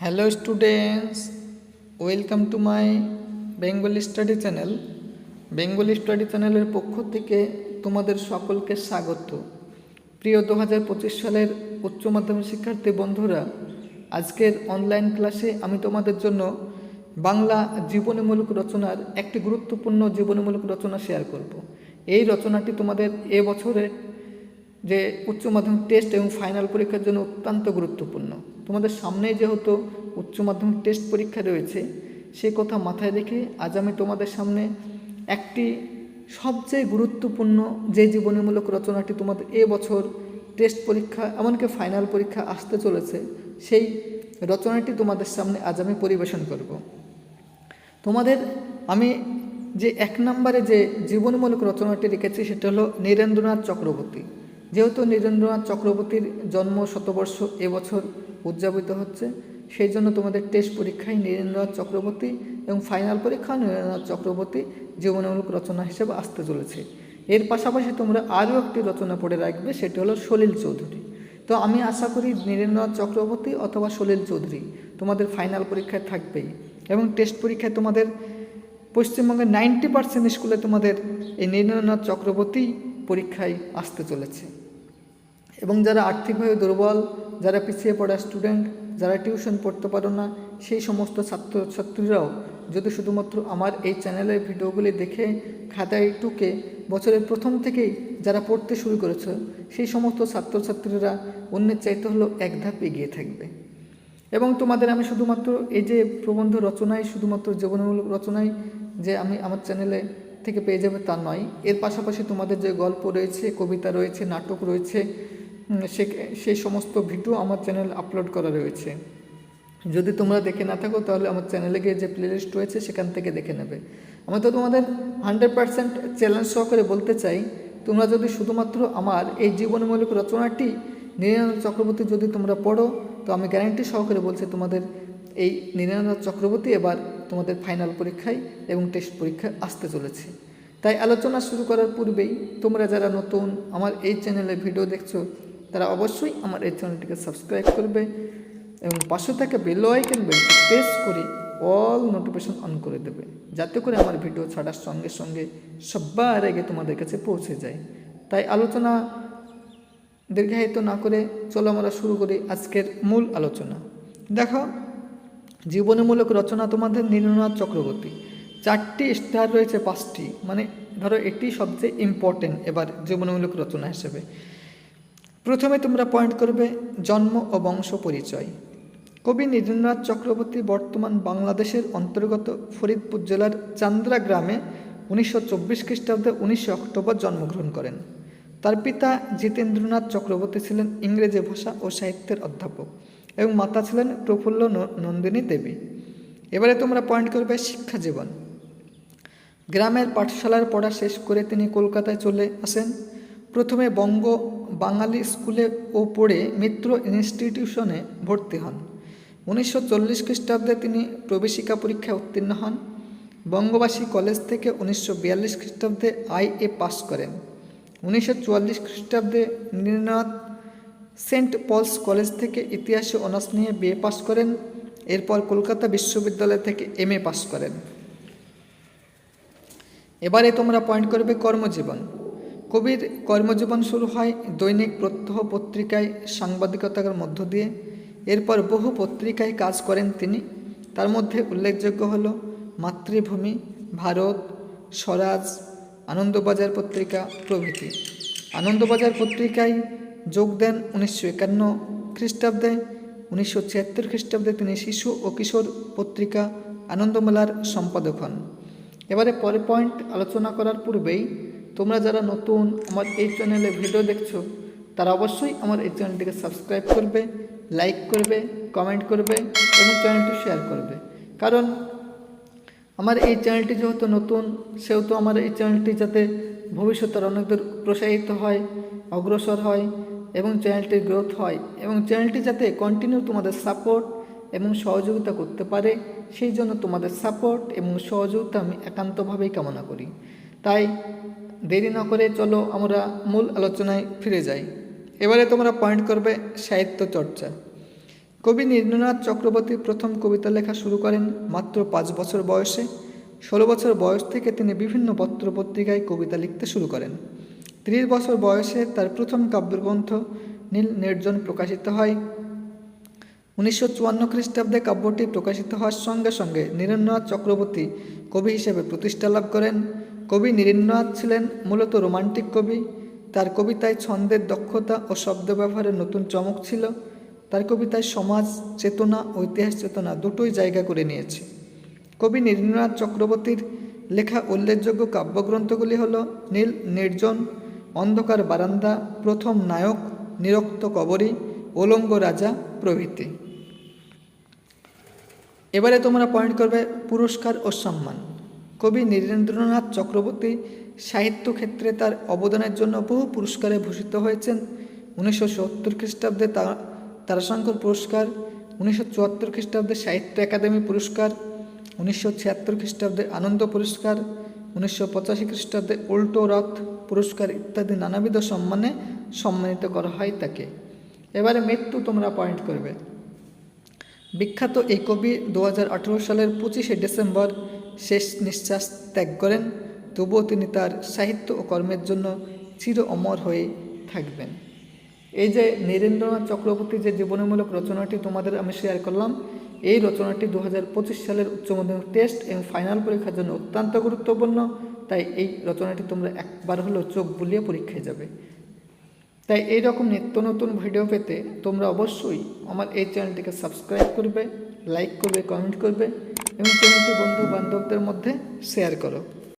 Hello students welcome to my Bengali study channel Bengali study চ্যানেলের পক্ষ থেকে তোমাদের সকলকে স্বাগত। প্রিয় দু হাজার পঁচিশ সালের উচ্চ মাধ্যমিক শিক্ষার্থী বন্ধুরা, আজকের অনলাইন ক্লাসে আমি তোমাদের জন্য বাংলা জীবনীমূলক রচনার একটি গুরুত্বপূর্ণ জীবনীমূলক রচনা শেয়ার করব। এই রচনাটি তোমাদের এ বছরের যে উচ্চ মাধ্যমিক টেস্ট এবং ফাইনাল পরীক্ষার জন্য অত্যন্ত গুরুত্বপূর্ণ। তোমাদের সামনেই যেহেতু উচ্চ মাধ্যমিক টেস্ট পরীক্ষা রয়েছে, সে কথা মাথায় রেখে আজ আমি তোমাদের সামনে একটি সবচেয়ে গুরুত্বপূর্ণ যে জীবনীমূলক রচনাটি তোমাদের এ বছর টেস্ট পরীক্ষা, এমনকি ফাইনাল পরীক্ষা আসতে চলেছে, সেই রচনাটি তোমাদের সামনে আজ আমি পরিবেশন করব। তোমাদের আমি যে এক নম্বরে যে জীবনমূলক রচনাটি রেখেছি, সেটা হলো নীরেন্দ্রনাথ চক্রবর্তী। যেহেতু নীরেন্দ্রনাথ চক্রবর্তীর জন্ম শতবর্ষ এবছর উদযাপিত হচ্ছে। সেই জন্য তোমাদের টেস্ট পরীক্ষায় নীরেন্দ্রনাথ চক্রবর্তী এবং ফাইনাল পরীক্ষা নীরেন্দ্রনাথ চক্রবর্তী জীবনীমূলক রচনা হিসেবে আসতে চলেছে। এর পাশাপাশি তোমরা আরও একটি রচনা পড়ে রাখবে, সেটি হলো সলিল চৌধুরী। তো আমি আশা করি নীরেন্দ্রনাথ চক্রবর্তী অথবা সলিল চৌধুরী তোমাদের ফাইনাল পরীক্ষায় থাকবেই এবং টেস্ট পরীক্ষায় তোমাদের পশ্চিমবঙ্গের নাইনটি পার্সেন্ট স্কুলে তোমাদের এই নীরেন্দ্রনাথ চক্রবর্তী পরীক্ষায় আসতে চলেছে। এবং যারা আর্থিকভাবে দুর্বল যারা পিছিয়ে পড়া স্টুডেন্ট যারা টিউশন পড়তে পারো না, সেই সমস্ত ছাত্রছাত্রীরাও যদি শুধুমাত্র আমার এই চ্যানেলের ভিডিওগুলি দেখে খাতায় টুকে বছরের প্রথম থেকেই যারা পড়তে শুরু করেছে, সেই সমস্ত ছাত্রছাত্রীরা অন্যের চাইতে হলেও এক ধাপ এগিয়ে থাকবে। এবং তোমাদের আমি শুধুমাত্র এই যে প্রবন্ধ রচনায়, শুধুমাত্র জীবনমূলক রচনায় যে আমি আমার চ্যানেলে থেকে পেয়ে যাবে তা নয়, এর পাশাপাশি তোমাদের যে গল্প রয়েছে, কবিতা রয়েছে, নাটক রয়েছে সে সেই সমস্ত ভিডিও আমার চ্যানেল আপলোড করা রয়েছে। যদি তোমরা দেখে না থাকো, তাহলে আমার চ্যানেলে গিয়ে যে প্লেলিস্ট রয়েছে, সেখান থেকে দেখে নেবে। আমি তো তোমাদের হান্ড্রেড পারসেন্ট চ্যালেঞ্জ সহকারে বলতে চাই, তোমরা যদি শুধুমাত্র আমার এই জীবনমূলক রচনাটি নীরেন্দ্রনাথ চক্রবর্তী যদি তোমরা পড়ো, তো আমি গ্যারান্টি সহকারে বলছি তোমাদের এই নীরেন্দ্রনাথ চক্রবর্তী এবার তোমাদের ফাইনাল পরীক্ষায় এবং টেস্ট পরীক্ষায় আসতে চলেছে। তাই আলোচনা শুরু করার পূর্বেই তোমরা যারা নতুন আমার এই চ্যানেলে ভিডিও দেখছ তারা অবশ্যই আমার এই চ্যানেলটিকে সাবস্ক্রাইব করবে এবং পাশে থাকা বেল আইকন বেলটি প্রেস করে অল নোটিফিকেশন অন করে দেবে, যাতে করে আমার ভিডিও ছাড়ার সঙ্গে সঙ্গে সবার আগে তোমাদের কাছে পৌঁছে যায়। তাই আলোচনা দীর্ঘায়িত না করে চলো আমরা শুরু করি আজকের মূল আলোচনা। দেখো, জীবনীমূলক রচনা তোমাদের নীলনাথ চক্রবর্তী। চারটি স্টার রয়েছে, পাঁচটি। মানে ধরো, এটি সবচেয়ে ইম্পর্টেন্ট এবার জীবনীমূলক রচনা হিসেবে। প্রথমে তোমরা পয়েন্ট করবে জন্ম ও বংশ পরিচয়। কবি নীরেন্দ্রনাথ চক্রবর্তী বর্তমান বাংলাদেশের অন্তর্গত ফরিদপুর জেলার চান্দ্রা গ্রামে উনিশশো চব্বিশ খ্রিস্টাব্দে উনিশে অক্টোবর জন্মগ্রহণ করেন। তার পিতা জিতেন্দ্রনাথ চক্রবর্তী ছিলেন ইংরেজি ভাষা ও সাহিত্যের অধ্যাপক এবং মাতা ছিলেন প্রফুল্ল নন্দিনী দেবী। এবারে তোমরা পয়েন্ট করবে শিক্ষা জীবন। গ্রামের পাঠশালার পড়া শেষ করে তিনি কলকাতায় চলে আসেন। প্রথমে বঙ্গ বাঙালি স্কুলে ও পড়ে মিত্র ইনস্টিটিউশনে ভর্তি হন। উনিশশো চল্লিশ খ্রিস্টাব্দে তিনি প্রবেশিকা পরীক্ষায় উত্তীর্ণ হন। বঙ্গবাসী কলেজ থেকে উনিশশো বিয়াল্লিশ খ্রিস্টাব্দে আই এ পাস করেন। উনিশশো চুয়াল্লিশ খ্রিস্টাব্দে নীলনাথ সেন্ট পলস কলেজ থেকে ইতিহাসে অনার্স নিয়ে বিএ পাস করেন। এরপর কলকাতা বিশ্ববিদ্যালয় থেকে এম এ পাস করেন। এবারে তোমরা পয়েন্ট করবে কর্মজীবন। কবির কর্মজীবন শুরু হয় দৈনিক প্রত্যহ পত্রিকায় সাংবাদিকতার মধ্য দিয়ে। এরপর বহু পত্রিকায় কাজ করেন তিনি। তার মধ্যে উল্লেখযোগ্য হল মাতৃভূমি, ভারত, স্বরাজ, আনন্দবাজার পত্রিকা, প্রভৃতি। আনন্দবাজার পত্রিকায় যোগ দেন উনিশশো একান্ন খ্রিস্টাব্দে, উনিশশো ছিয়াত্তর খ্রিস্টাব্দে তিনি শিশু ও কিশোর পত্রিকা আনন্দমেলার সম্পাদক হন। এবারে পরে পয়েন্ট আলোচনা করার পূর্বেই তোমরা যারা নতুন আমার এই চ্যানেলে ভিডিও দেখছ, তারা অবশ্যই আমার এই চ্যানেলটিকে সাবস্ক্রাইব করবে, লাইক করবে, কমেন্ট করবে এবং চ্যানেলটি শেয়ার করবে। কারণ আমার এই চ্যানেলটি যেহেতু নতুন, সেহেতু আমার এই চ্যানেলটি যাতে ভবিষ্যতের অনেক দূর প্রসারিত হয়, অগ্রসর হয় এবং চ্যানেলটির গ্রোথ হয় এবং চ্যানেলটি যাতে কন্টিনিউ তোমাদের সাপোর্ট এবং সহযোগিতা করতে পারে, সেই জন্য তোমাদের সাপোর্ট এবং সহযোগিতা আমি একান্তভাবেই কামনা করি। তাই দেরি না করে চলো আমরা মূল আলোচনায় ফিরে যাই। এবারে তোমরা পয়েন্ট করবে সাহিত্য চর্চা। কবি নীরেন্দ্রনাথ চক্রবর্তী প্রথম কবিতা লেখা শুরু করেন মাত্র পাঁচ বছর বয়সে। ষোলো বছর বয়স থেকে তিনি বিভিন্ন পত্রপত্রিকায় কবিতা লিখতে শুরু করেন। ত্রিশ বছর বয়সে তার প্রথম কাব্যগ্রন্থ নীল নির্জন প্রকাশিত হয়। উনিশশো চুয়ান্ন খ্রিস্টাব্দে কাব্যটি প্রকাশিত হওয়ার সঙ্গে সঙ্গে নীরেন্দ্রনাথ চক্রবর্তী কবি হিসেবে প্রতিষ্ঠা লাভ করেন। কবি নীরেন্দ্রনাথ ছিলেন মূলত রোমান্টিক কবি। তার কবিতায় ছন্দের দক্ষতা ও শব্দ ব্যবহারের নতুন চমক ছিল। তার কবিতায় সমাজ, চেতনা ঐতিহাস চেতনা দুটোই জায়গা করে নিয়েছে। কবি নীরেন্দ্রনাথ চক্রবর্তীর লেখা উল্লেখযোগ্য কাব্যগ্রন্থগুলি হল নীল, নির্জন, অন্ধকার বারান্দা, প্রথম নায়ক, নিরক্ত কবরী, ওলঙ্গ রাজা, প্রভৃতি। এবারে তোমরা পয়েন্ট করবে পুরস্কার ও সম্মান। কবি নীরেন্দ্রনাথ চক্রবর্তী সাহিত্য ক্ষেত্রে তার অবদানের জন্য বহু পুরস্কারে ভূষিত হয়েছেন। উনিশশো সত্তর খ্রিস্টাব্দে তারাশঙ্কর পুরস্কার, উনিশশো চুয়াত্তর খ্রিস্টাব্দে সাহিত্য একাডেমি পুরস্কার, উনিশশো ছিয়াত্তর খ্রিস্টাব্দে আনন্দ পুরস্কার, উনিশশো পঁচাশি খ্রিস্টাব্দে উল্টো রথ পুরস্কার ইত্যাদি নানাবিধ সম্মানে সম্মানিত করা হয় তাকে। এবারে মৃত্যু তোমরা পয়েন্ট করবে। বিখ্যাত এই কবি দু হাজার আঠেরো সালের পঁচিশে ডিসেম্বর শেষ নিঃশ্বাস ত্যাগ করেন, তবুও তিনি তার সাহিত্য ও কর্মের জন্য চির অমর হয়ে থাকবেন। এই যে নীরেন্দ্রনাথ চক্রবর্তী যে জীবনীমূলক রচনাটি তোমাদের আমি শেয়ার করলাম, এই রচনাটি দু হাজার পঁচিশ সালের উচ্চ মাধ্যমিক টেস্ট এবং ফাইনাল পরীক্ষার জন্য অত্যন্ত গুরুত্বপূর্ণ, তাই এই রচনাটি তোমরা একবার হলেও চোখ বুলিয়ে পরীক্ষায় যাবে। তাই এই রকম নিত্য নতুন ভিডিও পেতে তোমরা অবশ্যই আমার এই চ্যানেলটিকে সাবস্ক্রাইব করবে, লাইক করবে, কমেন্ট করবে এবং চ্যানেলটি বন্ধু বান্ধবদের মধ্যে শেয়ার করো।